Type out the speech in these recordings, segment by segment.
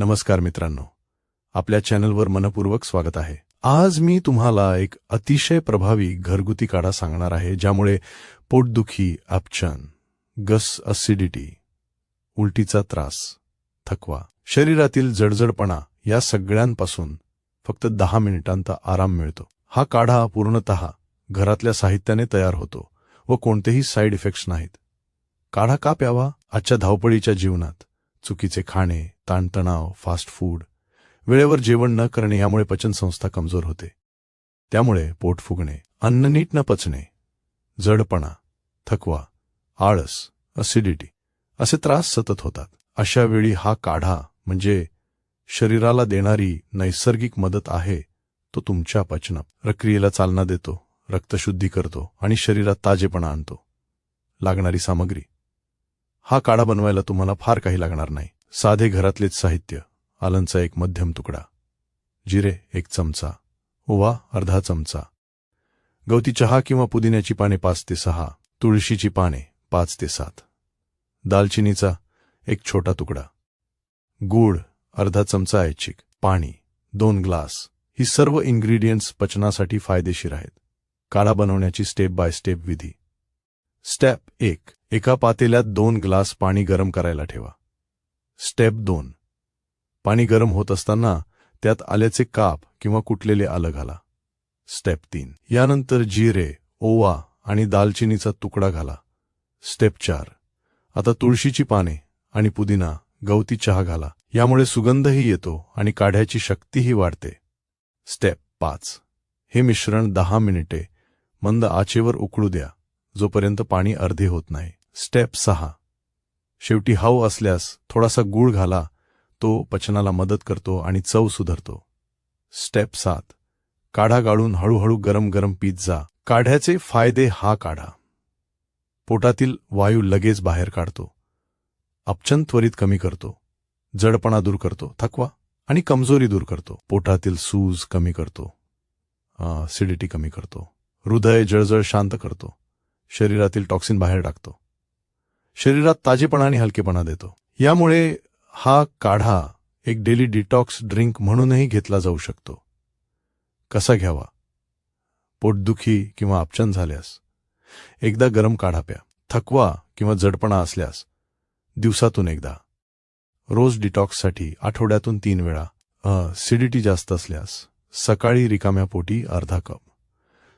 नमस्कार मित्रांनो. आपल्या चॅनलवर मनपूर्वक स्वागत आहे. आज मी तुम्हाला एक अतिशय प्रभावी घरगुती काढा सांगणार आहे ज्यामुळे पोटदुखी अपचन गस असिडिटी उलटीचा त्रास थकवा शरीरातील जडजडपणा या सगळ्यांपासून फक्त दहा मिनिटांचा आराम मिळतो. हा काढा पूर्णतः घरातल्या साहित्याने तयार होतो व कोणतेही साईड इफेक्ट्स नाहीत. काढा का प्यावा? आजच्या धावपळीच्या जीवनात चुकीचे खाणे ताणतणाव फास्ट फूड वेळेवर जेवण न करणे यामुळे पचनसंस्था कमजोर होते. त्यामुळे पोट फुगणे अन्न नीट न पचणे जडपणा थकवा आळस असिडिटी असे त्रास सतत होतात. अशा वेळी हा काढा म्हणजे शरीराला देणारी नैसर्गिक मदत आहे तो तुमच्या पचन प्रक्रियेला चालना देतो रक्तशुद्धी करतो आणि शरीरात ताजेपणा आणतो. लागणारी सामग्री. हा काढा बनवायला तुम्हाला फार काही लागणार नाही. साधे घरातलेच साहित्य आलंचा एक मध्यम तुकडा. जिरे एक चमचा ओवा अर्धा चमचा. गवती चहा किंवा पुदिन्याची पाने पाच ते सहा तुळशीची पाने पाच ते सात. दालचिनीचा एक छोटा तुकडा. गूळ अर्धा चमचा ऐच्छिक पाणी दोन ग्लास ही सर्व इन्ग्रेडियंट्स पचनासाठी फायदेशीर आहेत. काढा बनवण्याची स्टेप बाय स्टेप विधी. स्टेप एक एका पातेल्यात दोन ग्लास पाणी गरम करायला ठेवा. स्टेप दोन. पाणी गरम होत असताना त्यात आल्याचे काप किंवा कुटलेले आलं घाला. स्टेप तीन. यानंतर जिरे ओवा आणि दालचिनीचा तुकडा घाला. स्टेप चार. आता तुळशीची पाने आणि पुदिना गवती चहा घाला. यामुळे सुगंधही येतो आणि काढ्याची शक्तीही वाढते. स्टेप पाच. हे मिश्रण दहा मिनिटे मंद आचेवर उकळू द्या जोपर्यंत पाणी अर्धे होत नाही. स्टेप सहा. शेवटी हाव असल्यास थोडासा गूळ घाला तो पचनाला मदत करतो आणि चव सुधारतो. स्टेप सात. काढा गाळून हळूहळू गरम गरम पीत जा. काढ्याचे फायदे हा काढा. पोटातील वायू लगेच बाहेर काढतो. अपचन त्वरित कमी करतो. जडपणा दूर करतो थकवा आणि कमजोरी दूर करतो. पोटातील सूज कमी करतो. सिडिटी कमी करतो. हृदय जळजळ शांत करतो. शरीरातील टॉक्सिन बाहेर टाकतो. शरीरात ताजेपणा आणि हलकेपणा देतो. यामुळे हा काढा एक डेली डिटॉक्स ड्रिंक म्हणूनही घेतला जाऊ शकतो. कसा घ्यावा? पोटदुखी किंवा अपचन झाल्यास. एकदा गरम काढा प्या. थकवा किंवा जडपणा असल्यास. दिवसातून एकदा. रोज डिटॉक्ससाठी आठवड्यातून तीन वेळा. सिडिटी जास्त असल्यास. सकाळी रिकाम्या पोटी अर्धा कप.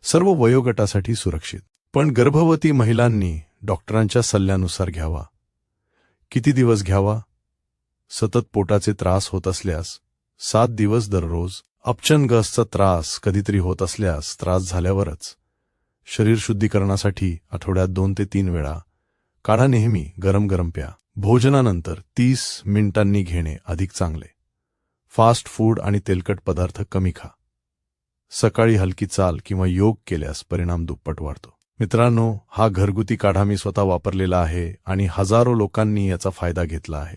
सर्व वयोगटासाठी सुरक्षित. पण गर्भवती महिलांनी डॉक्टरांच्या सल्ल्यानुसार घ्यावा. किती दिवस घ्यावा? सतत पोटाचे त्रास होत असल्यास सात दिवस दररोज अपचन गसचा त्रास कधीतरी होत असल्यास त्रास झाल्यावरच. शरीर शुद्धीकरणासाठी आठवड्यात दोन ते तीन वेळा काढा नेहमी गरम गरम प्या. भोजनानंतर तीस मिनिटांनी घेणे अधिक चांगले. फास्ट फूड आणि तेलकट पदार्थ कमी खा. सकाळी हलकी चाल किंवा योग केल्यास परिणाम दुप्पट वाढतो. मित्रांनो हा घरगुती काढा मी स्वतः वापरलेला आहे आणि हजारो लोकांनी याचा फायदा घेतला आहे.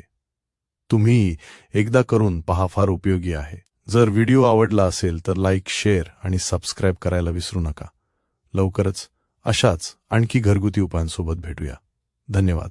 तुम्ही एकदा करून पहा फार उपयोगी आहे. जर व्हिडिओ आवडला असेल तर लाईक शेअर आणि सबस्क्राईब करायला विसरू नका. लवकरच अशाच आणखी घरगुती उपायांसोबत भेटूया. धन्यवाद.